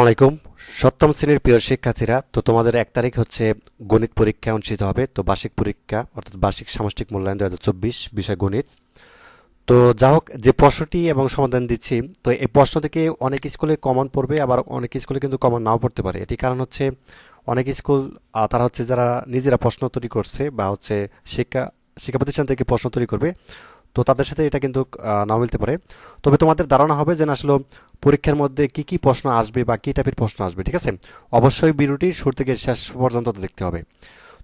আসসালামাইকুম সপ্তম শ্রেণির প্রিয় শিক্ষার্থীরা, তো তোমাদের এক তারিখ হচ্ছে গণিত পরীক্ষা অনুষ্ঠিত হবে, তো বার্ষিক পরীক্ষা, অর্থাৎ বার্ষিক সামষ্টিক মূল্যায়ন দু হাজার চব্বিশ বিষয় গণিত। তো যা হোক, যে প্রশ্নটি এবং সমাধান দিচ্ছি, তো এই প্রশ্ন থেকে অনেক স্কুলে কমন পড়বে, আবার অনেক স্কুলে কিন্তু কমন নাও পড়তে পারে। এটি কারণ হচ্ছে, অনেক স্কুল তারা হচ্ছে যারা নিজেরা প্রশ্ন তৈরি করছে বা হচ্ছে শিক্ষা শিক্ষা প্রতিষ্ঠান থেকে প্রশ্ন তৈরি করবে, তো তাদের সাথে এটা কিন্তু নাও মিলতে পারে। তবে তোমাদের ধারণা হবে যে আসলে পরীক্ষার মধ্যে কি কি প্রশ্ন আসবে বা কি টাইপের প্রশ্ন আসবে, ঠিক আছে? অবশ্যই ভিডিওটি শুরু থেকে শেষ পর্যন্ত দেখতে হবে।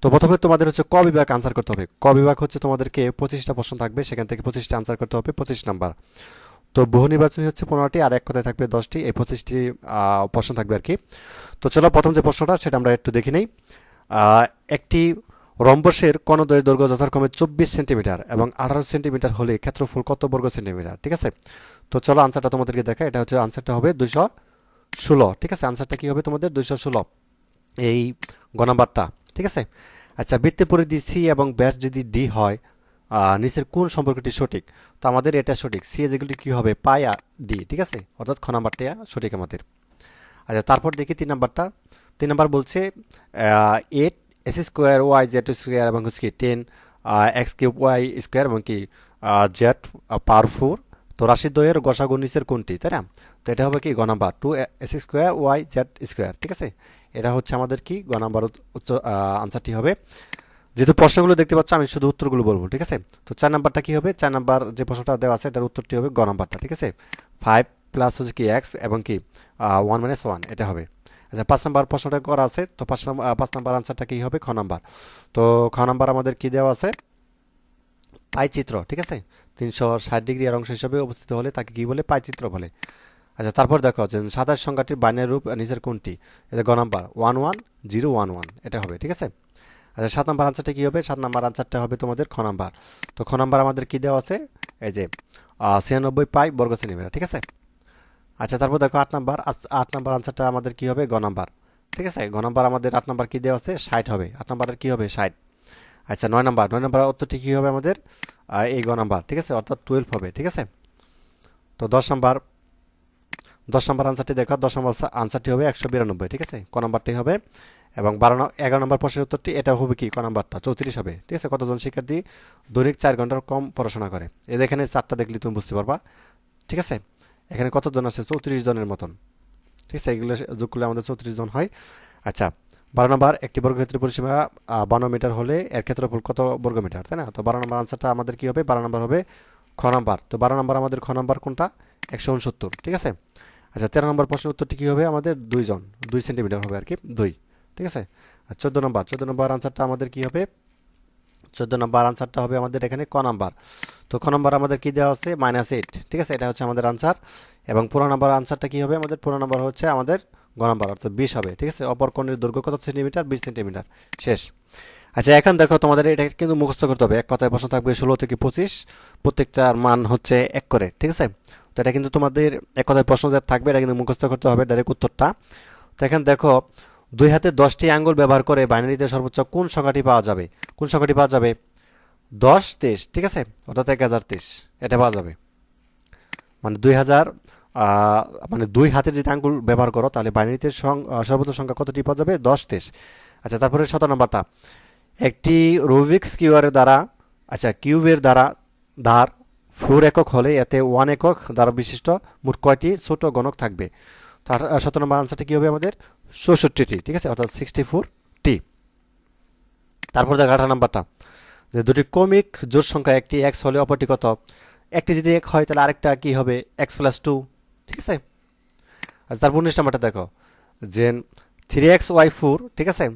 তো প্রথমে তোমাদের হচ্ছে ক বিভাগ আনসার করতে হবে। ক বিভাগ হচ্ছে তোমাদেরকে পঁচিশটা প্রশ্ন থাকবে, সেখান থেকে পঁচিশটা আনসার করতে হবে, পঁচিশ নাম্বার। তো বহু নির্বাচনী হচ্ছে পনেরোটি, আর এক কথায় থাকবে দশটি, এই পঁচিশটি প্রশ্ন থাকবে আর কি। তো চলো প্রথম যে প্রশ্নটা, সেটা আমরা একটু দেখে নেই। একটি রম্বসের কর্ণদ্বয়ের দৈর্ঘ্য যথাক্রমে চব্বিশ সেন্টিমিটার এবং আঠারো সেন্টিমিটার হলে ক্ষেত্রফল কত বর্গ সেন্টিমিটার, ঠিক আছে? তো চলো আনসারটা তোমাদেরকে দেখা এটা হচ্ছে আনসারটা হবে দুইশো ষোলো। ঠিক আছে? আনসারটা কি হবে তোমাদের? দুইশো ষোলো। এই গ নাম্বারটা। ঠিক আছে? আচ্ছা বৃত্তে পরিধি সি এবং ব্যাস যদি ডি হয় নিচের কোন সম্পর্কটি সঠিক? তো আমাদের এটা সঠিক। সি যেগুলি কী হবে? পাই আর ডি ঠিক আছে? অর্থাৎ খ নাম্বারটা সঠিক আমাদের। আচ্ছা তারপর দেখি তিন নাম্বারটা। তিন নাম্বার বলছে eight s square y z square এবং হচ্ছে কি ten x cube y square এবং কি জেড পাওয়ার ফোর তো রাশি দ্বয়ের গসাগু নিচের কোনটি, তাই না? তো এটা হবে কি? গ number two s square y z square ঠিক আছে? এটা হচ্ছে আমাদের কি? গ নাম্বার উচ্চ আনসারটি হবে। যেহেতু প্রশ্নগুলো দেখতে পাচ্ছ, আমি শুধু উত্তরগুলো বলব, ঠিক আছে? তো চার নাম্বারটা কি হবে? চার নাম্বার যে প্রশ্নটা দেওয়া আছে, এটার উত্তরটি হবে গ নাম্বারটা, ঠিক আছে? ফাইভ প্লাস হচ্ছে কি এক্স এবং কি? ওয়ান মাইনাস ওয়ান এটা হবে। আচ্ছা পাঁচ নাম্বার প্রশ্নটা করা আছে, তো পাঁচ নাম্বার পাঁচ নাম্বার আনসারটা কী হবে? খ নাম্বার। তো খ নাম্বার আমাদের কি দেওয়া আছে? পাই চিত্র, ঠিক আছে? তিনশো ষাট ডিগ্রি এর অংশ হিসাবে অবস্থিত হলে তাকে কি বলে? পাই চিত্র বলে। আচ্ছা তারপর দেখো, যে সাতাশ সংখ্যাটির বাইনের রূপ নিচের কোনটি? এটা গ number, one one zero one one, এটা হবে, ঠিক আছে? আচ্ছা সাত নাম্বার আনসারটা কী হবে? সাত নাম্বার আনসারটা হবে তোমাদের খ নাম্বার। তো খ নাম্বার আমাদের কী দেওয়া আছে? এই যে ছিয়ানব্বই পাই বর্গ সেন্টিমিটার, ঠিক আছে? আচ্ছা তারপর দেখো আট নাম্বার আট নাম্বার আনসারটা আমাদের কী হবে? গ নাম্বার, ঠিক আছে? গ নাম্বার আমাদের আট নাম্বার কী দেওয়া আছে? ষাট হবে। আট নাম্বারের কী হবে? ষাট। আচ্ছা নয় নাম্বার নয় নাম্বার উত্তরটি কী হবে আমাদের? এই গ নাম্বার, ঠিক আছে? অর্থাৎ টুয়েলভ হবে, ঠিক আছে? তো দশ নাম্বার, দশ নম্বর আনসারটি দেখো, দশ নম্বর আনসারটি হবে একশো বিরানব্বই, ঠিক আছে? ক নাম্বারটি হবে? এবং বারো এগারো নম্বর প্রশ্নের উত্তরটি, এটা হবে কি? ক নাম্বারটা? চৌত্রিশ হবে, ঠিক আছে? কতজন শিক্ষার্থী দৈনিক চার ঘণ্টার কম পড়াশোনা করে? এই এখানে চারটা দেখলে তুমি বুঝতে পারবা, ঠিক আছে? এখানে কতজন আছে? চৌত্রিশ জনের মতন, ঠিক আছে? এগুলো যোগ করলে আমাদের চৌত্রিশ জন হয়। আচ্ছা বারো নম্বর, একটি বর্গক্ষেত্রের পরিসীমা বান্ন মিটার হলে এর ক্ষেত্রফল কত বর্গ মিটার তাই না? তো বারো নম্বর আনসারটা আমাদের কী হবে? বারো নম্বর হবে খ নাম্বার। তো বারো নম্বর আমাদের খ নম্বর কোনটা? একশো উনসত্তর, ঠিক আছে? আচ্ছা তেরো নম্বর প্রশ্নের উত্তরটি কী হবে? আমাদের দুইজন, দুই সেন্টিমিটার হবে আর কি দুই, ঠিক আছে? আর চোদ্দ নম্বর চোদ্দ নম্বর আনসারটা আমাদের কী হবে? চোদ্দ নম্বর আনসারটা হবে আমাদের এখানে ক নাম্বার। তো ক নাম্বার আমাদের কী দেওয়া আছে? মাইনাস এইট ঠিক আছে? এটা হচ্ছে আমাদের আনসার এবং পুরো নাম্বার আনসারটা কী হবে? আমাদের পুরো নাম্বার হচ্ছে আমাদের গ অর্থাৎ বিশ হবে, ঠিক আছে? অপর কোণের দৈর্ঘ্য কত সেন্টিমিটার? বিশ সেন্টিমিটার। শেষ। আচ্ছা এখন দেখো তোমাদের এটা কিন্তু মুখস্থ করতে হবে। এক কথায় প্রশ্ন থাকবে ষোলো থেকে পঁচিশ। প্রত্যেকটার মান হচ্ছে এক করে, ঠিক আছে? তো এটা কিন্তু তোমাদের এক কথায় প্রশ্ন যা থাকবে, এটা কিন্তু মুখস্থ করতে হবে ডাইরেক্ট উত্তরটা। তো এখন দেখো, দুই হাতে দশটি আঙ্গুল ব্যবহার করে বাইনারিতে সর্বোচ্চ কোন সংখ্যাটি পাওয়া যাবে? কোন সংখ্যাটি পাওয়া যাবে? দশ, তেইশ, ঠিক আছে? অর্থাৎ এক হাজার তেইশ। এটা পাওয়া যাবে। মানে দুই হাজার মানে দুই হাতের যদি আঙ্গুল ব্যবহার করো, তাহলে বাইনারিতে সর্বোচ্চ সংখ্যা কতটি পাওয়া যাবে? দশ তেইশ। আচ্ছা তারপরে শত নম্বরটা। একটি রুবিক্স কিউবের দ্বারা আচ্ছা কিউবের দ্বারা ধার ফোর একক হলে এতে ওয়ান একক দ্বারা বিশিষ্ট মোট কয়টি ছোট গণক থাকবে? তার শত নম্বর আনসারটা কী হবে আমাদের? চৌষট্টিটি, ঠিক আছে? অর্থাৎ সিক্সটি ফোর টি তারপর দেখ আঠারো নাম্বারটা। যে দুটি কমিক জোট সংখ্যা, একটি এক্স হলে অপরটি কত? একটি যদি এক হয়, তাহলে আরেকটা কি হবে? এক্স প্লাস টু ঠিক আছে? আচ্ছা তারপর উনিশ নাম্বারটা দেখো। যে থ্রি এক্স ওয়াই ফোর ঠিক আছে?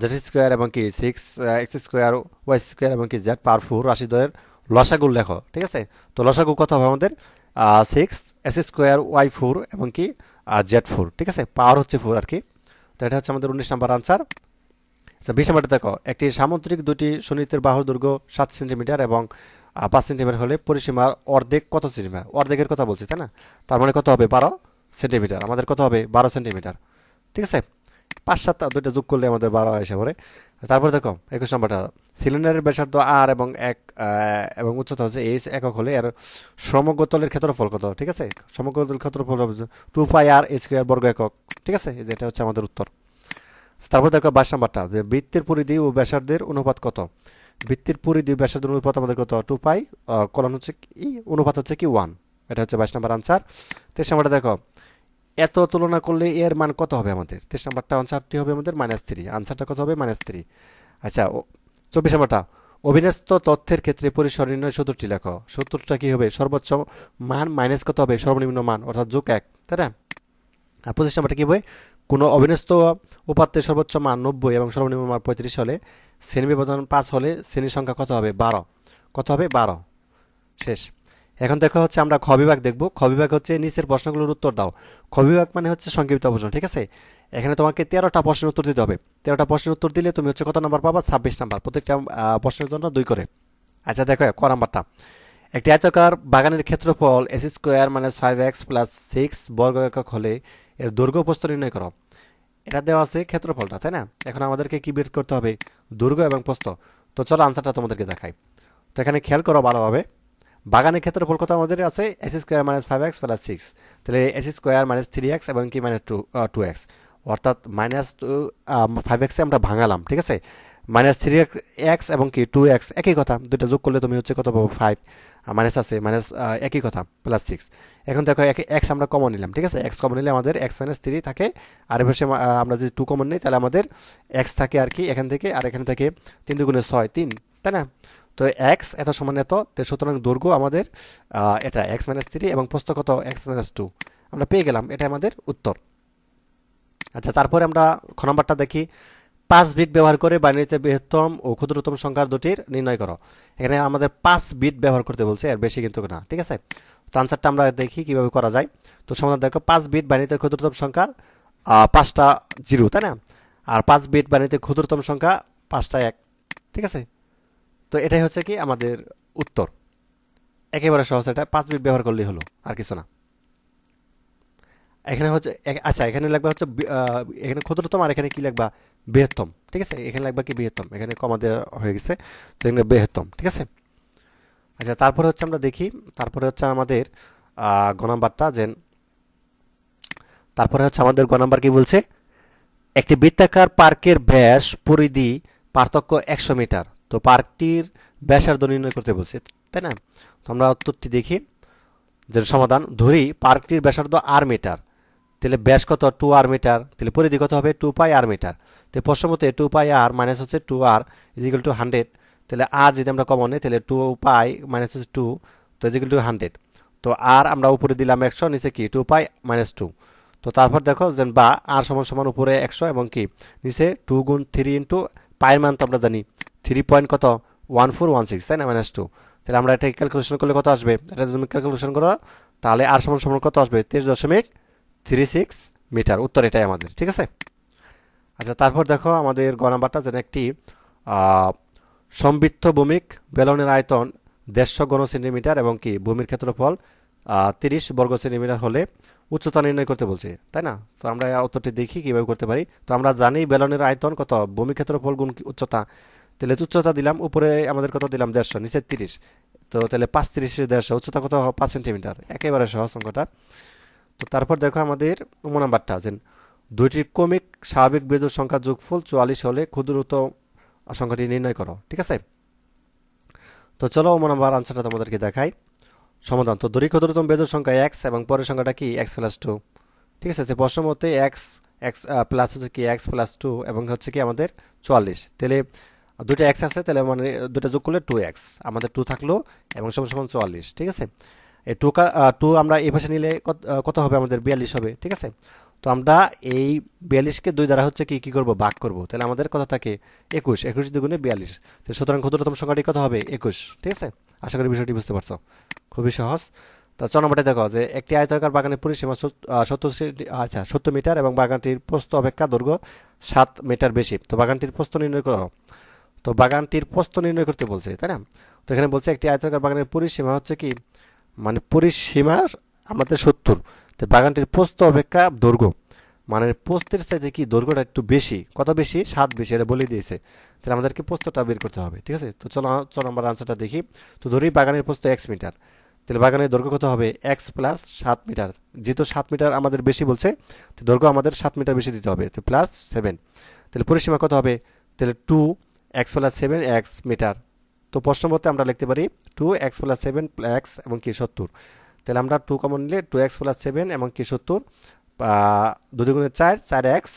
জেড স্কোয়ার এবং কি six x square y square এবং কি জেড পাওয়ার ফোর রাশি দ্বয়ের লসাগুল লেখো, ঠিক আছে? তো লসাগু কত হবে আমাদের? Six s square y four এবং কি জেড ফোর ঠিক আছে? পাওয়ার হচ্ছে ফোর আর কি। তো এটা হচ্ছে আমাদের উনিশ নাম্বার আনসার আচ্ছা বিশ নাম্বারটা দেখো। একটি সামুদ্রিক দুটি সুনিতের বাহুর দুর্গ সাত সেন্টিমিটার এবং পাঁচ সেন্টিমিটার হলে পরিসীমার অর্ধেক কত সেন্টিমিটার? অর্ধেকের কথা বলছি, তাই না? তার মানে কত হবে? বারো সেন্টিমিটার। আমাদের কত হবে? বারো সেন্টিমিটার। ঠিক আছে? পাঁচ সাত দুইটা যোগ করলে আমাদের বারো এসে পড়ে। তারপর দেখো, একুশ নম্বরটা। সিলিন্ডারের ব্যাসার্ধ আর এবং এক এবং উচ্চতা হচ্ছে এইচ একক হলে এর সমগ্রতলের ক্ষেত্রফল কত? ঠিক আছে? সমগ্র তলের ক্ষেত্রফল টু পাই আর স্কোয়ার বর্গ একক। ঠিক আছে? যেটা হচ্ছে আমাদের উত্তর। তারপর দেখো, বাইশ নম্বরটা। যে বৃত্তের পরিধি ও ব্যাসার্ধের অনুপাত কত? বৃত্তের পরিধি ও ব্যাসার্ধের অনুপাত আমাদের কত? টু পাই কলন হচ্ছে কি? অনুপাত হচ্ছে কি? ওয়ান এটা হচ্ছে বাইশ নম্বর আনসার তেইশ নম্বরটা দেখো। এত তুলনা করলে এর মান কত হবে আমাদের? তেইশ নম্বরটা আনসারটি হবে আমাদের মাইনাস থ্রি আনসারটা কত হবে? মাইনাস থ্রি আচ্ছা চব্বিশ নম্বরটা। অবিন্যস্ত তথ্যের ক্ষেত্রে পরিসর নির্ণয় সূত্রটি লেখো। সূত্রটা কি হবে? সর্বোচ্চ মান মাইনাস কত হবে? সর্বনিম্ন মান, অর্থাৎ যোগ এক। তাই না? আর পঁচিশ নম্বরটা কি হবে? কোনো অবিন্যস্ত উপাত্তের সর্বোচ্চ মান নব্বই এবং সর্বনিম্ন মান পঁয়ত্রিশ হলে শ্রেণি বিভাজন পাঁচ হলে শ্রেণির সংখ্যা কত হবে? বারো। কত হবে? বারো। শেষ। এখন দেখা হচ্ছে আমরা খ বিভাগ দেখব। খ বিভাগ হচ্ছে নিচের প্রশ্নগুলোর উত্তর দাও। খ বিভাগ মানে হচ্ছে সংক্ষিপ্ত প্রশ্ন ঠিক আছে? এখানে তোমাকে তেরোটা প্রশ্নের উত্তর দিতে হবে। তেরোটা প্রশ্নের উত্তর দিলে তুমি হচ্ছে কত নাম্বার পাবা? ছাব্বিশ নাম্বার। প্রত্যেকটা প্রশ্নের জন্য দুই করে। আচ্ছা দেখো ক নাম্বারটা। একটি আয়তাকার বাগানের ক্ষেত্রফল s square minus five x plus six বর্গ একক হলে এর দৈর্ঘ্য প্রস্থ নির্ণয় করো। এটা দেওয়া আছে ক্ষেত্রফলটা, তাই না? এখন আমাদেরকে কি বের করতে হবে? দুর্গ এবং প্রস্থ। তো চলো আনসারটা তোমাদেরকে দেখাই। তো এখানে খেয়াল করো ভালোভাবে। বাগানের ক্ষেত্রফল কত আমাদের আছে? S square minus five x plus six তাহলে s square minus three x এবং কি মাইনাস টু টু এক্স অর্থাৎ মাইনাস টু ফাইভ এক্সে আমরা ভাঙালাম, ঠিক আছে? মাইনাস থ্রি এক্স এবং কি? টু এক্স একই কথা দুটো যোগ করলে তুমি হচ্ছে কত পাবো? ফাইভ মাইনাস আছে মাইনাস একই কথা প্লাস সিক্স এখন দেখো এক্স আমরা কমন নিলাম, ঠিক আছে? এক্স কমন নিলে আমাদের এক্স মাইনাস থ্রি থাকে, আর এবার আমরা যদি টু কমন নিই, তাহলে আমাদের এক্স থাকে আর কি এখান থেকে, আর এখানে থেকে তিন দুগুণে ছয়, তিন, তাই না? তো এক্স এত সমান এত সুতরাং দৈর্ঘ্য আমাদের এটা এক্স মাইনাস থ্রি এবং প্রস্থ কত? এক্স মাইনাস টু আমরা পেয়ে গেলাম এটা আমাদের উত্তর। আচ্ছা তারপরে আমরা খ নম্বরটা দেখি। পাঁচ বিট ব্যবহার করে বাইনারিতে বৃহত্তম ও ক্ষুদ্রতম সংখ্যার দুটির নির্ণয় করো। এখানে আমাদের পাঁচ বিট ব্যবহার করতে বলছে, এর বেশি কিন্তু না, ঠিক আছে? তো আনসারটা আমরা দেখি কীভাবে করা যায়। তো সমাধান দেখো, পাঁচ বিট বাইনারিতে ক্ষুদ্রতম সংখ্যা পাঁচটা জিরো, তাই না? আর পাঁচ বিট বাইনারিতে ক্ষুদ্রতম সংখ্যা পাঁচটা এক, ঠিক আছে? তো এটাই হচ্ছে কি আমাদের উত্তর। একেবারে সহজ এটা, পাঁচ বিট ব্যবহার করলেই হলো, আর কিছু না। এখানে হচ্ছে আচ্ছা এখানে লাগবে হচ্ছে এখানে ক্ষুদ্রতম আর এখানে কি লাগবা? বৃহত্তম, ঠিক আছে? এখানে লাগবে কি বৃহত্তম? এখানে কমা দেওয়া হয়ে গেছে, তো এখানে বৃহত্তম, ঠিক আছে? আচ্ছা তারপরে হচ্ছে আমরা দেখি, তারপরে হচ্ছে আমাদের গ নাম্বারটা যে তারপরে হচ্ছে আমাদের গ নাম্বার কি বলছে? একটি বৃত্তাকার পার্কের ব্যাস পরিধি পার্থক্য একশো মিটার, তো পার্কটির ব্যাসার্ধ নির্ণয় করতে বলছে, তাই না? তো আমরা উত্তরটি দেখি যে সমাধান, ধরি পার্কটির ব্যাসার্ধ আর মিটার, তাহলে ব্যাস কত? টু আর মিটার, তাহলে পরিধি কত হবে? টু পাই আর মিটার তো প্রশ্ন মতে টু পাই আর মাইনাস হচ্ছে two r equal two hundred তাহলে আর যদি আমরা কমন নিই, তাহলে টু পাই মাইনাস হচ্ছে টু তো ইজিক্যাল টু হান্ড্রেড তো আর আমরা উপরে দিলাম একশো, নিচে কি? টু পাই মাইনাস টু তো তারপর দেখো যে বা আর সমান সমান উপরে একশো এবং কি? নিচে টু গুণ থ্রি ইন্টু পায়ের মান তো আমরা জানি থ্রি পয়েন্ট কত? ওয়ান ফোর ওয়ান সিক্স তাই না? মাইনাস টু তাহলে আমরা এটা ক্যালকুলেশন করলে কত আসবে? এটা যদি তুমি ক্যালকুলেশন করো, তাহলে আর সমান সমান কত আসবে? তেইশ দশমিক থ্রি সিক্স মিটার, উত্তর এটাই আমাদের, ঠিক আছে? আচ্ছা তারপর দেখো আমাদের গ যেন একটি সমবৃত্ত ভূমিক বেলনের আয়তন দেড়শো গণ সেন্টিমিটার এবং কি ভূমির ক্ষেত্রফল তিরিশ বর্গ সেন্টিমিটার হলে উচ্চতা নির্ণয় করতে বলছে, তাই না? তো আমরা উত্তরটি দেখি কীভাবে করতে পারি। তো আমরা জানি বেলনের আয়তন কত ভূমি ক্ষেত্রফল গুণ উচ্চতা। তাহলে উচ্চতা দিলাম, উপরে আমাদের কত দিলাম? দেড়শো, নিচে তিরিশ। তো তাহলে পাঁচ তিরিশে দেড়শো, উচ্চতা কত? পাঁচ সেন্টিমিটার। একেবারে সহজ অঙ্কটা। তো তারপর দেখো আমাদের উম নাম্বারটা যে দুইটি ক্রমিক স্বাভাবিক বেজোর সংখ্যা যোগফল চুয়াল্লিশ হলে ক্ষুদ্রতম সংখ্যাটি নির্ণয় করো, ঠিক আছে? তো চলো উম নাম্বার আনসারটা তোমাদেরকে দেখাই। সমাধান, তো দুই ক্ষুদ্রতম বেজোর সংখ্যা এক্স এবং পরের সংখ্যাটা কি? এক্স প্লাস টু ঠিক আছে? তো প্রশ্ন মতে এক্স এক্স প্লাস হচ্ছে কি? এক্স প্লাস টু এবং হচ্ছে কি আমাদের চুয়াল্লিশ। তাহলে দুটো এক্স আছে, তাহলে মানে দুটো যোগ করলে টু এক্স আমাদের টু থাকল এবং সমান সমান চুয়াল্লিশ, ঠিক আছে? এই টু টু আমরা এই পাশে নিলে কত হবে? আমাদের বিয়াল্লিশ হবে, ঠিক আছে? তো আমরা এই বিয়াল্লিশকে দুই দ্বারা হচ্ছে কি কি করব? ভাগ করব। তাহলে আমাদের কথা থাকে একুশ একুশ দুগুণে বিয়াল্লিশ। তো সুতরাং ক্ষুদ্রতম সংখ্যাটি কত হবে? একুশ। ঠিক আছে? আশা করি বিষয়টি বুঝতে পারছ। খুবই সহজ। তো নম্বরটা দেখো যে একটি আয়তাকার বাগানের পরিসীমা সত্তর আচ্ছা সত্তর মিটার এবং বাগানটির প্রস্থ অপেক্ষা দৈর্ঘ্য সাত মিটার বেশি। তো বাগানটির প্রস্থ নির্ণয় করো। তো বাগানটির প্রস্থ নির্ণয় করতে বলছে, তাই না? তো এখানে বলছে একটি আয়তাকার বাগানের পরিসীমা হচ্ছে কি মানে পরিসীমা আমাদের সত্তর। তো বাগানটির প্রস্থ অপেক্ষা দৈর্ঘ্য। মানে পোস্তের চাইতে কি দৈর্ঘ্যটা একটু বেশি? কত বেশি? সাত বেশি, এটা বলে দিয়েছে। তাহলে আমাদেরকে পোস্তটা বের করতে হবে, ঠিক আছে? তো চলো চলো আমরা আনসারটা দেখি। তো ধরি বাগানের পোস্ত এক্স মিটার তাহলে বাগানের দৈর্ঘ্য কত হবে? এক্স প্লাস সাত মিটার যেহেতু সাত মিটার আমাদের বেশি বলছে, তো দৈর্ঘ্য আমাদের সাত মিটার বেশি দিতে হবে, তো প্লাস সেভেন তাহলে পরিসীমা কত হবে? তাহলে two x plus seven x metre তো প্রশ্ন মতে আমরা লিখতে পারি two x plus seven x এবং কি সত্তর। তাহলে আমরা টু কমন নিলে টু এক্স প্লাস সেভেন এবং কি সত্তর? দুই দুগুণে চার চার এক্স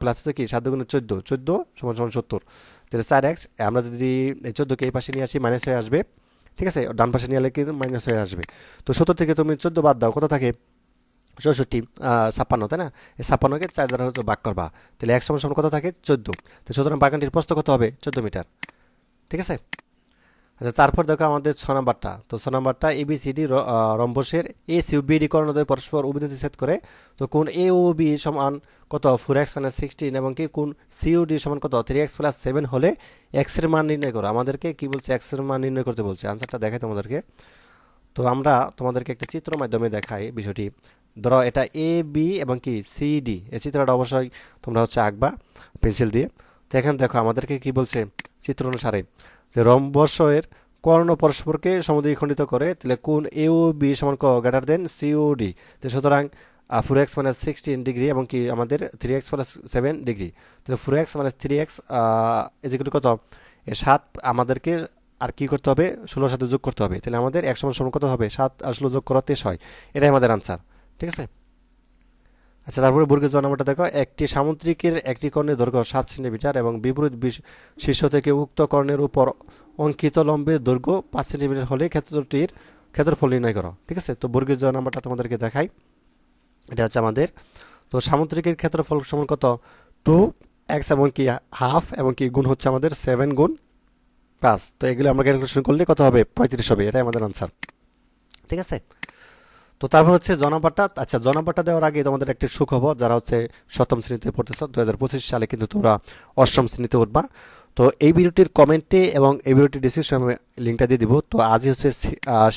প্লাস হচ্ছে কি? সাত দুগুণে চোদ্দ চোদ্দ সমান সমান সত্তর। তাহলে চার এক্স আমরা যদি এই চোদ্দোকে এই পাশে নিয়ে আসি মাইনাস হয়ে আসবে। ঠিক আছে? ডান পাশে নিয়ে এলে কিন্তু মাইনাস হয়ে আসবে। তো সত্তর থেকে তুমি চোদ্দ বাদ দাও, কত থাকে? চৌষট্টি ছাপ্পান্ন, তাই না? এই ছাপ্পান্নকে চার দ্বারা হচ্ছে বাক করবা। তাহলে এক সমান সমান কত থাকে? চোদ্দ। তো সুতরাং বাগানটির প্রস্ত কত হবে? চোদ্দ মিটার। ঠিক আছে? আচ্ছা তারপর দেখো আমাদের ছ নম্বরটা। তো ছ নম্বরটা এবিসিডি রম্বসের এ সি বিডি কর্ণদয় পরস্পর অভিনতি সেট করে। তো কোন এ ও বি সমান কত? ফোর এক্স মাইনাস সিক্সটিন এবং কি কোন সিওডি সমান কত? থ্রি এক্স প্লাস সেভেন হলে এক্সের মান নির্ণয় করো। আমাদেরকে কি বলছে? এক্সের মান নির্ণয় করতে বলছে। আনসারটা দেখাই তোমাদেরকে। তো আমরা তোমাদেরকে একটা চিত্র মাধ্যমে দেখাই বিষয়টি। ধরো এটা এ বি এবং কি সি ডি এই চিত্রটা অবশ্যই তোমরা হচ্ছে আঁকবা পেন্সিল দিয়ে। তো এখানে দেখো আমাদেরকে কি বলছে? চিত্র অনুসারে। যে রম্বসের কর্ণ পরস্পরকে সমদ্বিখণ্ডিত করে, তাহলে কোন এ ও বি সমান গ্রেটার দেন সিওডি তো সুতরাং four x minus sixteen degree এবং কি আমাদের three x plus seven degree তাহলে four x minus three x equal কত? সাত আমাদেরকে আর কি করতে হবে? ষোলোর সাথে যোগ করতে হবে। তাহলে আমাদের এক সমান সমান কত হবে? সাত আর ষোলো যোগ করা তেইশ হয়। এটাই আমাদের আনসার ঠিক আছে? আচ্ছা তারপরে বর্গের জ নাম্বারটা দেখো। একটি সামুদ্রিকের একটি কর্ণের দৈর্ঘ্য সাত সেন্টিমিটার এবং বিপরীত শীর্ষ থেকে উক্ত কর্ণের উপর অঙ্কিত লম্বের দৈর্ঘ্য পাঁচ সেন্টিমিটার হলে ক্ষেত্রটির ক্ষেত্রফল নির্ণয় করো। ঠিক আছে? তো বর্গের জ নাম্বারটা তোমাদেরকে দেখাই। এটা হচ্ছে আমাদের। তো সামুদ্রিকের ক্ষেত্রফল সমান কত? টু এক্স এবং কি হাফ এবং কি গুণ হচ্ছে আমাদের সেভেন গুণ পাঁচ। তো এগুলো আমরা ক্যালকুলেশন করলে কত হবে? পঁয়ত্রিশ হবে। এটাই আমাদের আনসার ঠিক আছে? তো তারপর হচ্ছে জনাবারটা আচ্ছা জনাবারটা দেওয়ার আগে তোমাদের একটি সুখবর, যারা হচ্ছে সপ্তম শ্রেণীতে পড়তেছ দু হাজার পঁচিশ সালে কিন্তু তোমরা অষ্টম শ্রেণীতে উঠবা। তো এই ভিডিওটির কমেন্টে এবং এই ভিডিওটির ডিসক্রিপশনে লিঙ্কটা দিয়ে দিব। তো আজই হচ্ছে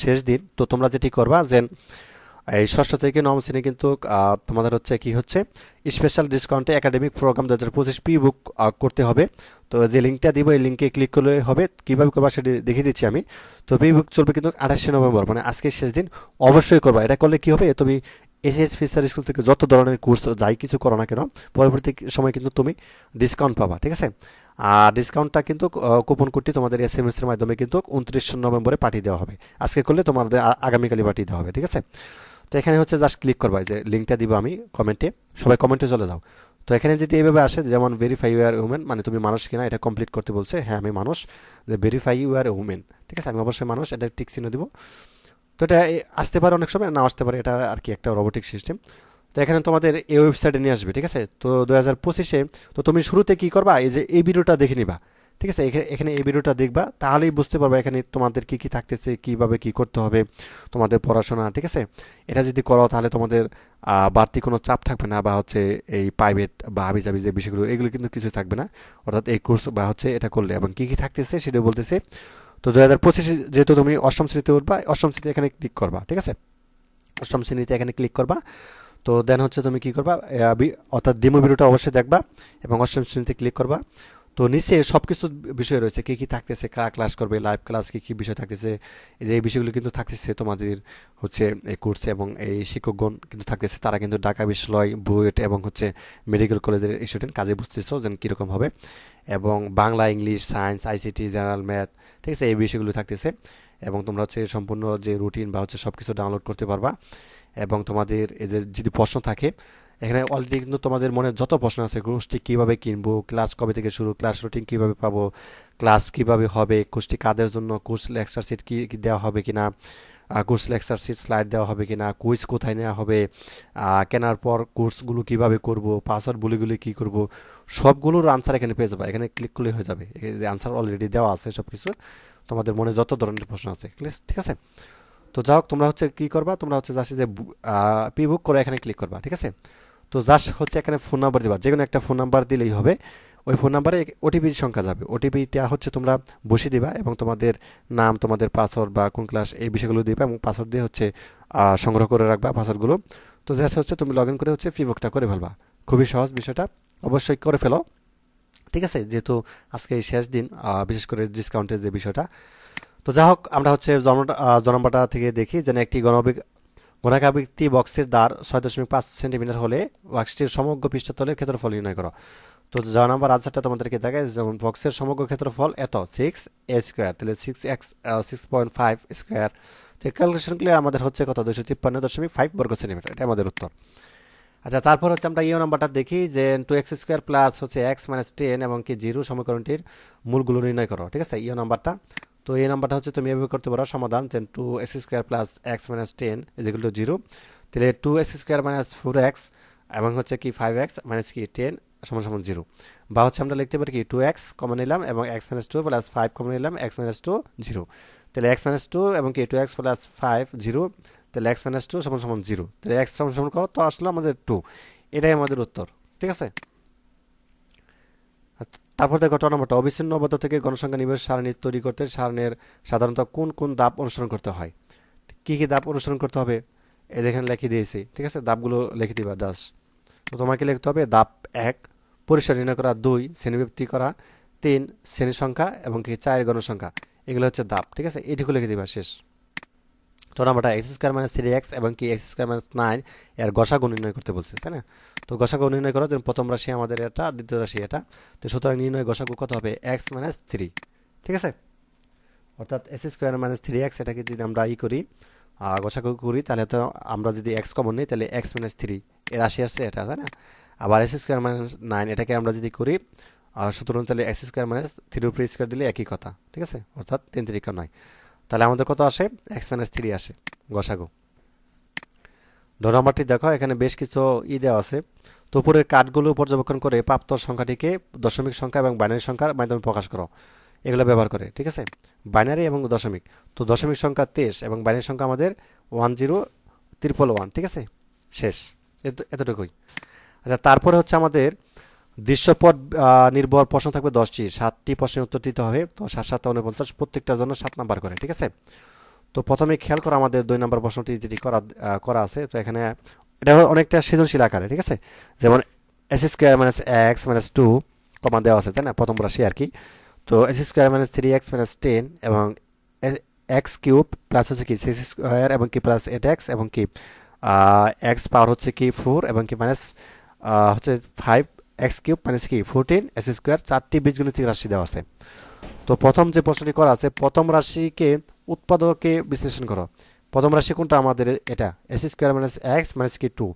শেষ দিন। তো তোমরা যেটি করবা, যে এই ষষ্ঠ থেকে নবম শ্রেণি কিন্তু তোমাদের হচ্ছে কি হচ্ছে স্পেশাল ডিসকাউন্টে একাডেমিক প্রোগ্রাম দু হাজার পঁচিশ পি বুক করতে হবে। তো যে লিঙ্কটা দিব, এই লিঙ্কে ক্লিক করলে হবে। কীভাবে করবা সেটি দেখিয়ে দিচ্ছি আমি। তো পি বুক চলবে কিন্তু আঠাশে নভেম্বর মানে আজকে শেষ দিন। অবশ্যই করবা। এটা করলে কী হবে? তুমি এসএস ফিসার স্কুল থেকে যত ধরনের কোর্স যাই কিছু করো না কেন, পরবর্তী সময় কিন্তু তুমি ডিসকাউন্ট পাবা, ঠিক আছে? আর ডিসকাউন্টটা কিন্তু কুপন কোডটি তোমাদের এস এম এর মাধ্যমে কিন্তু উনত্রিশ নভেম্বরে পাঠিয়ে দেওয়া হবে। আজকে করলে তোমাদের আগামীকালই পাঠিয়ে দেওয়া হবে, ঠিক আছে? তো এখানে হচ্ছে জাস্ট ক্লিক করবা যে লিঙ্কটা দিব আমি কমেন্টে সবাই কমেন্টে চলে যাও। তো এখানে যদি এইভাবে আসে, যেমন ভেরিফাই ইউ আর উমেন মানে তুমি মানুষ কিনা, এটা কমপ্লিট করতে বলছে হ্যাঁ আমি মানুষ, যে ভেরিফাই ইউ আর উমেন ঠিক আছে? আমি অবশ্যই মানুষ, এটা টিক চিহ্ন দিব। তো এটা আসতে পারে অনেক সময় না আসতে পারে, এটা আর কি একটা রোবোটিক সিস্টেম তো এখানে তোমাদের এই ওয়েবসাইটে নিয়ে আসবে, ঠিক আছে? তো দু হাজার পঁচিশে, তো তুমি শুরুতে কী করবা? এই যে এই ভিডিওটা দেখে নিবা। ঠিক আছে এখানে এই ভিডিওটা দেখবা, তাহলেই বুঝতে পারবে এখানে তোমাদের কি কি থাকতেছে, কীভাবে কি করতে হবে তোমাদের পড়াশোনা, ঠিক আছে? এটা যদি করো তাহলে তোমাদের বাড়তি কোনো চাপ থাকবে না বা হচ্ছে এই প্রাইভেট বা হাবি জাবি যে বিষয়গুলো, এগুলো কিন্তু কিছু থাকবে না। অর্থাৎ এই কোর্স বা হচ্ছে এটা করলে এবং কি কি থাকতেছে সেটা বলতেছে। তো দু হাজার পঁচিশে যেহেতু তুমি অষ্টম শ্রেণীতে উঠবা, অষ্টম শ্রেণীতে এখানে ক্লিক করবা, ঠিক আছে? অষ্টম শ্রেণীতে এখানে ক্লিক করবা। তো দেন হচ্ছে তুমি কি করবা অর্থাৎ ডেমো ভিডিওটা অবশ্যই দেখবা এবং অষ্টম শ্রেণীতে ক্লিক করবা। তো নিচে সব কিছু বিষয় রয়েছে, কী কী থাকতেছে, কারা ক্লাস করবে লাইভ ক্লাস কী কী বিষয় থাকতেছে, এই যে এই বিষয়গুলো কিন্তু থাকতেছে তোমাদের হচ্ছে এই কোর্সে এবং এই শিক্ষকগণ কিন্তু থাকতেছে। তারা কিন্তু ঢাকা বিশ্ববিদ্যালয়, বুয়েট এবং হচ্ছে মেডিকেল কলেজের স্টুডেন্ট কাজে বুঝতেছো যেন কীরকম হবে। এবং Bangla, English science ICT general math ঠিক আছে, এই বিষয়গুলো থাকতেছে। এবং তোমরা হচ্ছে সম্পূর্ণ যে রুটিন বা হচ্ছে সব কিছু ডাউনলোড করতে পারবা। এবং তোমাদের এই যে যদি প্রশ্ন থাকে এখানে অলরেডি কিন্তু তোমাদের মনে যত প্রশ্ন আছে কোর্সটি কীভাবে কিনবো ক্লাস কবে থেকে শুরু ক্লাস রুটিন কীভাবে পাবো ক্লাস কীভাবে হবে কোর্সটি কাদের জন্য, কোর্স লেকচার সিট কী দেওয়া হবে কি না কোর্স লেকচার সিট স্লাইড দেওয়া হবে কি না কুইজ কোথায় নেওয়া হবে কেনার পর কোর্সগুলো কীভাবে করব পাসওয়ার্ড বলিগুলি কী করব, সবগুলোর আনসার এখানে পেয়ে যাবে, এখানে ক্লিক করলে হয়ে যাবে যে আনসার অলরেডি দেওয়া আছে সব কিছু তোমাদের মনে যত ধরনের প্রশ্ন আছে ঠিক আছে? তো যাই হোক, তোমরা হচ্ছে কী করবা, তোমরা হচ্ছে যাচ্ছে যে পি বুক করে এখানে ক্লিক করবা, ঠিক আছে? তো জাস্ট হচ্ছে এখানে ফোন নাম্বার দিবা। যে কোনো একটা ফোন নাম্বার দিলেই হবে। ওই ফোন নাম্বারে ওটিপি সংখ্যা যাবে। ওটিপিটা হচ্ছে তোমরা বসিয়ে দিবা এবং তোমাদের নাম, তোমাদের পাসওয়ার্ড বা কোন ক্লাস এই বিষয়গুলো দিবা এবং পাসওয়ার্ড দিয়ে হচ্ছে সংগ্রহ করে রাখবা পাসওয়ার্ডগুলো তো জাস্ট হচ্ছে তুমি লগ ইন করে হচ্ছে ফিবুকটা করে ফেলবা। খুবই সহজ বিষয়টা। অবশ্যই করে ফেলো। ঠিক আছে? যেহেতু আজকে এই শেষ দিন বিশেষ করে ডিসকাউন্টের যে বিষয়টা। তো যা হোক আমরা হচ্ছে জনমটা থেকে দেখি, যেন একটি গণবিক গণাকাবৃত্তি বক্সের দ্বার ছয় দশমিক পাঁচ সেন্টিমিটার হলে বক্সটির সমগ্র পৃষ্ঠতলের ক্ষেত্রফল নির্ণয় করো। তো জ নাম্বার আনসারটা তোমাদেরকে দেখায়, যেমন বক্সের সমগ্র ক্ষেত্রফল এত? সিক্স এ স্কোয়ার তাহলে six x six point five square তো ক্যালকুলেশন করলে আমাদের হচ্ছে কত? দুশো তিপ্পান্ন দশমিক ফাইভ বর্গ সেন্টিমিটার, এটা আমাদের উত্তর। আচ্ছা তারপর হচ্ছে আমরা ইও নাম্বারটা দেখি যে টু এক্স স্কোয়ার প্লাস হচ্ছে এক্স মাইনাস টেন এবং কি জিরো সমীকরণটির মূলগুলো নির্ণয় করো, ঠিক আছে? ইও নাম্বারটা। তো এই নাম্বারটা হচ্ছে তুমি এভাবে করতে পারো, সমাধান যে two x square plus x minus ten equal to zero তাহলে two x square minus four x এবং হচ্ছে কি ফাইভ এক্স মাইনাস কি টেন সমান সমান জিরো বা হচ্ছে আমরা লিখতে পারি কি টু এক্স কমন নিলাম এবং x minus two plus five common নিলাম এক্স মাইনাস টু জিরো তাহলে এক্স মাইনাস টু এবং কি two x plus five zero তাহলে এক্স মাইনাস টু সমান সমান জিরো তাহলে এক্স সমান সমান কত? আসলো আমাদের টু এটাই আমাদের উত্তর, ঠিক আছে? তারপর দেখো ট নম্বরটা অবিচ্ছিন্ন অবদ্ধ থেকে গণসংখ্যা নিবেশ সারণী তৈরি করতে সারণের সাধারণত কোন কোন দাপ অনুসরণ করতে হয়? কি কি দাপ অনুসরণ করতে হবে? এই যেখানে লিখে দিয়েছি, ঠিক আছে? ধাপগুলো লিখে দিবা, দাস। তো তোমাকে লিখতে হবে দাপ এক, পরিসর নির্ণয় করা দুই শ্রেণীব্যক্তি করা তিন শ্রেণি সংখ্যা এবং কি চার গণসংখ্যা। এগুলো হচ্ছে দাপ, ঠিক আছে? এটুকু লিখে দিবা, শেষ। তো নাম্বারটা x square minus three x এবং কি এক্স স্কোয়ার মাইনাস নাইন এর গসাগু নির্ণয় করতে বলছে তাই না? তো গসাগু নির্ণয় করো যেমন প্রথম রাশি আমাদের এটা দ্বিতীয় রাশি এটা। তো সুতরাং নির্ণয় গসাগু কত হবে? এক্স মাইনাস থ্রি ঠিক আছে? অর্থাৎ x square minus three x এটাকে যদি আমরা ই করি গসাগু করি তাহলে তো আমরা যদি এক্স কমন নিই তাহলে এক্স মাইনাস থ্রি এ রাশি আসছে এটা তাই না? আবার এক্স স্কোয়ার মাইনাস নাইন এটাকে আমরা যদি করি আহ, সুতরাং তাহলে এক্স স্কোয়ার মাইনাস থ্রি উপরে স্কোয়ার দিলে একই কথা ঠিক আছে? অর্থাৎ তিন তিরিকা নয়। তাহলে আমাদের কত আসে? এক্স মাইনাস থ্রি আসে। গসাগু। দু নম্বরটি দেখো, এখানে বেশ কিছু ই দেওয়া আছে। তো উপরের কার্ডগুলো পর্যবেক্ষণ করে প্রাপ্ত সংখ্যাটিকে দশমিক সংখ্যা এবং বাইনারি সংখ্যার মাধ্যমে প্রকাশ করো। এগুলো ব্যবহার করে, ঠিক আছে? বাইনারি এবং দশমিক। তো দশমিক সংখ্যা তেইশ এবং বাইনারি সংখ্যা আমাদের ওয়ান জিরো ত্রিপল ওয়ান ঠিক আছে? শেষ। এত- এতটুকুই। আচ্ছা তারপরে হচ্ছে আমাদের দৃশ্যপট নির্ভর প্রশ্ন থাকবে দশটি। সাতটি প্রশ্নের উত্তর দিতে হবে। তো সাত সাত উনপঞ্চাশ, প্রত্যেকটার জন্য সাত নাম্বার করে, ঠিক আছে? তো প্রথমে খেয়াল করা আমাদের দুই নম্বর প্রশ্নটি যেটি করা করা আছে। তো এখানে এটা অনেকটা সৃজনশীল আকারে, ঠিক আছে? যেমন s square minus x minus two comma দেওয়া আছে, তাই না? প্রথম রাশি আর কি। তো s square minus three x minus ten এবং এক্স কিউব প্লাস হচ্ছে কি? সিক্স স্কোয়ার এবং কি প্লাস এইট এক্স এবং কি? এক্স পাওয়ার হচ্ছে কি ফোর এবং কি মাইনাস হচ্ছে ফাইভ এক্স কিউব মাইনাস কি? ফোরটিন এস স্কোয়ার, চারটি বীজগণিতিক রাশি দেওয়া আছে। তো প্রথম যে প্রশ্নটি করা আছে, প্রথম রাশিকে উৎপাদকে বিশ্লেষণ করো। প্রথম রাশি কোনটা? আমাদের এটা। X square minus x minus কি? টু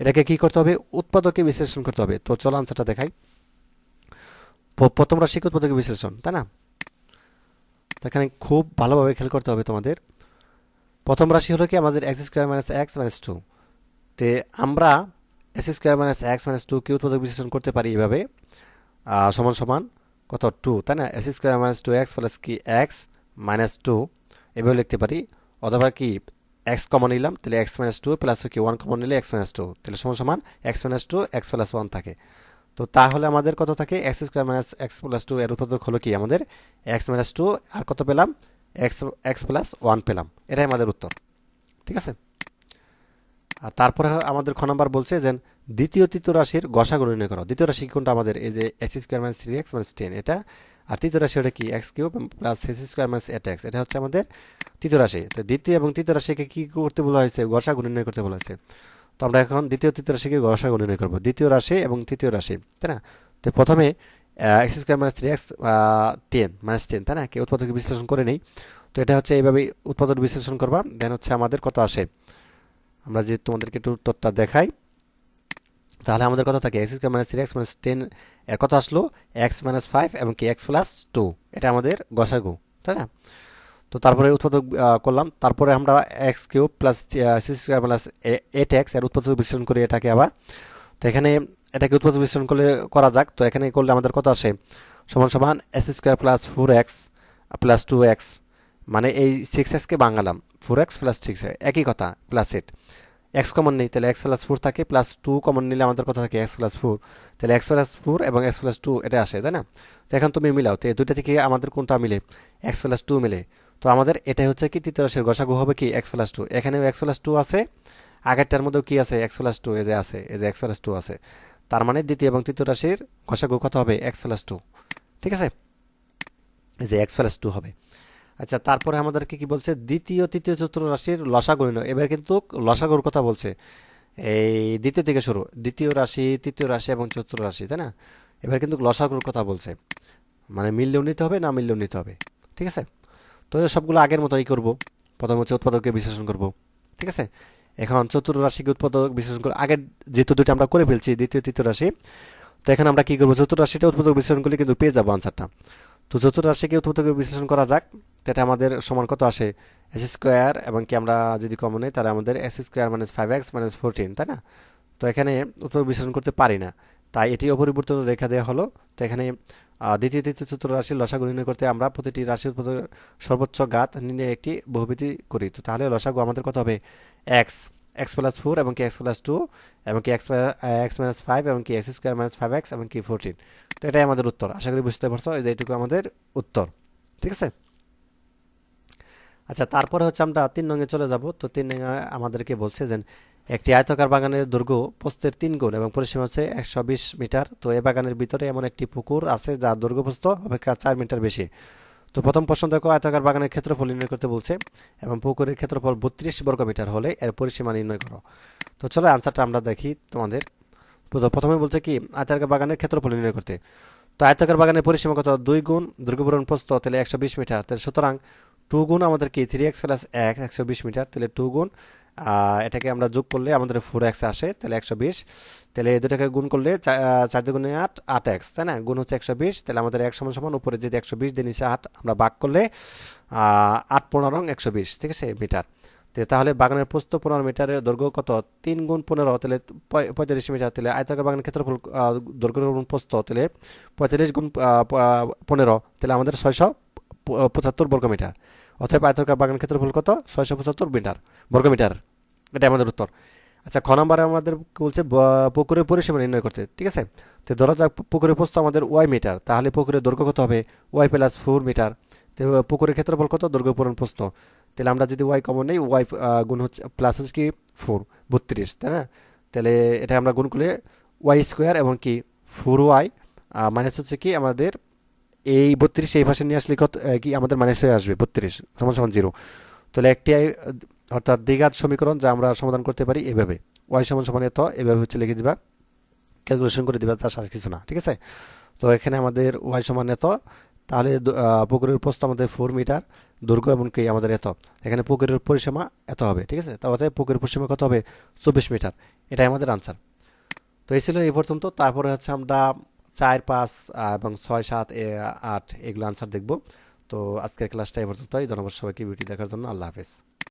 এটাকে কী করতে হবে? উৎপাদকে বিশ্লেষণ করতে হবে। তো চলো আনসারটা দেখাই। প্রথম রাশিকে উৎপাদকে বিশ্লেষণ, তাই না? এখানে খুব ভালোভাবে খেয়াল করতে হবে তোমাদের। প্রথম রাশি হলো কি? আমাদের x square minus x minus two তে আমরা x square minus x minus two কে উৎপাদক বিশ্লেষণ করতে পারি এভাবে। সমান সমান কত? টু তাই না? X square minus two x plus কি? এক্স মাইনাস টু এভাবে লিখতে পারি। অথবা কি? এক্স কমন নিলাম, তাহলে এক্স মাইনাস টু প্লাস কি? ওয়ান কমন নিলে এক্স মাইনাস টু তাহলে সমান সমান x minus two x plus one থাকে। তো তাহলে আমাদের কত থাকে? X square minus x plus two এর উৎপাদক হলো কি? আমাদের এক্স মাইনাস টু আর কত পেলাম? এক্স এক্স প্লাস ওয়ান পেলাম। এটাই আমাদের উত্তর। ঠিক আছে? আর তারপরে আমাদের খ বলছে যে দ্বিতীয় তৃতীয় রাশির গসাগু নির্ণয় করো। দ্বিতীয় রাশি কোনটা আমাদের? এই যে x square minus three x minus ten এটা। আর তৃতীয় রাশি ওটা কি? X cube plus x square minus eight x এটা হচ্ছে আমাদের তৃতীয় রাশি। তো দ্বিতীয় এবং তৃতীয় রাশিকে কী করতে বলা হয়েছে? গসাগু নির্ণয় করতে বলা হয়েছে। তো আমরা এখন দ্বিতীয় তৃতীয় রাশিকে গসাগু নির্ণয় করব। দ্বিতীয় রাশি এবং তৃতীয় রাশি, তাই না? তো প্রথমে x square minus three x ten minus ten তাই না? কি উৎপাদক বিশ্লেষণ করে নেই। তো এটা হচ্ছে এইভাবে উৎপাদক বিশ্লেষণ করবা। দেন হচ্ছে আমাদের কত আসে? আমরা যে তোমাদেরকে একটু উত্তরটা দেখাই, তাহলে আমাদের কথা থাকে x square minus three x minus ten এর কথা আসলো এক্স মাইনাস ফাইভ এবং কি এক্স প্লাস টু এটা আমাদের গসাগু, তাই না? তো তারপরে উৎপাদক করলাম, তারপরে আমরা x cube plus six square plus eight এক্সের উৎপাদক বিশ্লেষণ করি এটাকে আবার। তো এখানে এটাকে উৎপাদক বিশ্লেষণ করলে করা যাক, তো এখানে করলে আমাদের কত আসে? সমান সমান x square plus four x plus two x মানে এই সিক্স এক্সকে বাঙালাম ফোর এক্স প্লাস সিক্স একই কথা প্লাস এইট এক্স কমন নেই তাহলে এক্স প্লাস ফোর থাকে প্লাস টু কমন নিলে আমাদের কথা থাকে এক্স প্লাস ফোর তাহলে এক্স প্লাস ফোর এবং এক্স প্লাস টু এটা আসে তাই না তো এখন তুমি মিলাও তো এই দুইটা থেকে আমাদের কোনটা মিলে এক্স প্লাস টু মিলে তো আমাদের এটাই হচ্ছে কি তৃতীয় রাশির গসাগু হবে কি এক্স প্লাস টু এখানেও এক্স প্লাস টু আছে আগেরটার মধ্যেও কি আছে এক্স প্লাস টু এই যে আছে এই যে এক্স প্লাস টু আছে তার মানে দ্বিতীয় এবং তৃতীয় রাশির গসাগু কত হবে এক্স প্লাস টু ঠিক আছে যে এক্স প্লাস টু হবে আচ্ছা তারপরে আমাদেরকে কি বলছে? দ্বিতীয়, তৃতীয়, চতুর্থ রাশির লসাগু এবার কিন্তু লসাগুর কথা বলছে। এই দ্বিতীয় থেকে শুরু, দ্বিতীয় রাশি, তৃতীয় রাশি এবং চতুর্থ রাশি, তাই না? এবার কিন্তু লসাগুর কথা বলছে। মানে মিললেও নিতে হবে, না মিললেও নিতে হবে, ঠিক আছে? তো সবগুলো আগের মতো মতোই করব। প্রথম হচ্ছে উৎপাদককে বিশ্লেষণ করব, ঠিক আছে? এখন চতুর্থ রাশিকে উৎপাদক বিশ্লেষণ করে আগের যেহেতু দুটো আমরা করে ফেলছি, দ্বিতীয়, তৃতীয় রাশি, তো এখন আমরা কি করব? চতুর্থ রাশিটা উৎপাদক বিশ্লেষণ করলে কিন্তু পেয়ে যাব আনসারটা তো চতুর্থ রাশিকে উৎপাদক বিশ্লেষণ করা যাক এটা আমাদের সমান কত আসে? এস স্কোয়ার এবং কি আমরা যদি কমন নেই, তাহলে আমাদের x square minus five x minus fourteen তাই না? তো এখানে উৎপাদক বিশ্লেষণ করতে পারি না। তাই এটি অপরিবর্তন রেখা দেওয়া হলো। তো এখানে দ্বিতীয় তৃতীয় চতুর্থ রাশির লসাগু নির্ণয় করতে আমরা প্রতিটি রাশির সর্বোচ্চ গাত নির্ণয় একটি বহুবিধি করি। তো তাহলে লসাগু আমাদের কত হবে? এক্স এক্স প্লাস ফোর এবং কি এক্স প্লাস টু এবং কি এক্স এক্স মাইনাস ফাইভ এবং কি x square minus five x এবং কি ফোরটিন তো এটাই আমাদের উত্তর। আশা করি বুঝতে পারছ, এই যে এইটুকু আমাদের উত্তর। ঠিক আছে? আচ্ছা তারপরে হচ্ছে আমরা তিন নঙ্গে চলে যাব। তো তিন নঙ্গে আমাদেরকে বলছে যে, একটি আয়তকার বাগানের দৈর্ঘ্য পোস্তের তিন গুণ এবং পরিসীমা হচ্ছে একশো বিশ মিটার। তো এই বাগানের ভিতরে এমন একটি পুকুর আছে, যার দৈর্ঘ্য অপেক্ষা চার মিটার বেশি। তো প্রথম প্রশ্ন দেখো, আয়তাকার বাগানের ক্ষেত্রফল নির্ণয় করতে বলছে, এবং পুকুরের ক্ষেত্রফল বত্রিশ বর্গ মিটার হলে এর পরিসীমা নির্ণয় করো। তো চলো আনসারটা আমরা দেখি তোমাদের। প্রথমে বলছে কি, আয়তাকার বাগানের ক্ষেত্রফল নির্ণয় করতে। তো আয়তাকার বাগানের পরিসীমা কত? দুই গুণ দুর্গপূরণ প্রস্ত তাহলে একশো বিশ মিটার। তাহলে সুতরাং, টু গুণ আমাদের কি? থ্রি এক্স প্লাস এক, একশো বিশ মিটার। তাহলে টু গুণ এটাকে আমরা যোগ করলে আমাদের ফোর এক্স আসে, তাহলে একশো বিশ। তাহলে এই দুটাকে গুণ করলে চার দুগুণে আট আট এক্স তাই না? গুণ হচ্ছে একশো বিশ, তাহলে আমাদের এক সমান সমান উপরে যদি একশো বিশ, দিয়ে নিচে আট, আমরা ভাগ করলে আট পনেরো এক একশো বিশ, ঠিক আছে মিটার তাহলে বাগানের প্রস্থ পনেরো মিটারের দৈর্ঘ্য কত? তিন গুণ পনেরো, তাহলে পঁয়- পঁয়তাল্লিশ মিটার তাহলে আয়তাকার বাগানের ক্ষেত্রফল দৈর্ঘ্য গুণ প্রস্থ, তাহলে পঁয়তাল্লিশ গুণ পনেরো, তাহলে আমাদের ছয়শো পঁচাত্তর বর্গ মিটার অথবা আয়তাকার বাগানের ক্ষেত্রফল কত ছয়শো পঁচাত্তর মিটার বর্গ মিটার এটা আমাদের উত্তর। আচ্ছা খ নম্বরে আমাদের বলছে? পুকুরের পরিসীমা নির্ণয় করতে। ঠিক আছে? তো ধরা যাক পুকুরের প্রস্থ আমাদের ওয়াই মিটার, তাহলে পুকুরের দৈর্ঘ্য কত হবে? Y plus four metre. তো পুকুরের ক্ষেত্রফল কত দৈর্ঘ্য পূরণ প্রস্থ। তাহলে আমরা যদি ওয়াই কমন নেই, ওয়াই গুণ হচ্ছে, প্লাস হচ্ছে কি? ফোর, বত্রিশ, তাই না? তাহলে এটা আমরা গুণ করলে ওয়াই স্কোয়ার এবং কি? ফোর ওয়াই মাইনাস হচ্ছে কি? আমাদের এই বত্রিশ, এই পাশে নিয়ে আসলে কত কি আমাদের মাইনাস হয়ে আসবে? বত্রিশ, সমান সমান জিরো। তাহলে একটি অর্থাৎ দ্বিঘাত সমীকরণ যা আমরা সমাধান করতে পারি এভাবে। ওয়াই সমান সমান এত, এভাবে হচ্ছে লিখে দিবা। ক্যালকুলেশন করে দিবা তার সাথে কিছু না, ঠিক আছে? তো এখানে আমাদের ওয়াই সমান এত, তাহলে পুকুরের প্রস্থ আমাদের ফোর মিটার দৈর্ঘ্য এমনকি আমাদের এত। এখানে পুকুরের পরিসীমা এত হবে, ঠিক আছে? তাহলে পুকুরের পরিসীমা কত হবে? চব্বিশ মিটার। এটাই আমাদের আনসার তো এই ছিল এই পর্যন্ত। তারপরে হচ্ছে আমরা চার পাঁচ এবং ছয় সাত এ, আট এগুলো আনসার দেখব। তো আজকের ক্লাসটা এই পর্যন্তই। ধন্যবাদ সবাইকে বিউটি দেখার জন্য। আল্লাহ হাফেজ।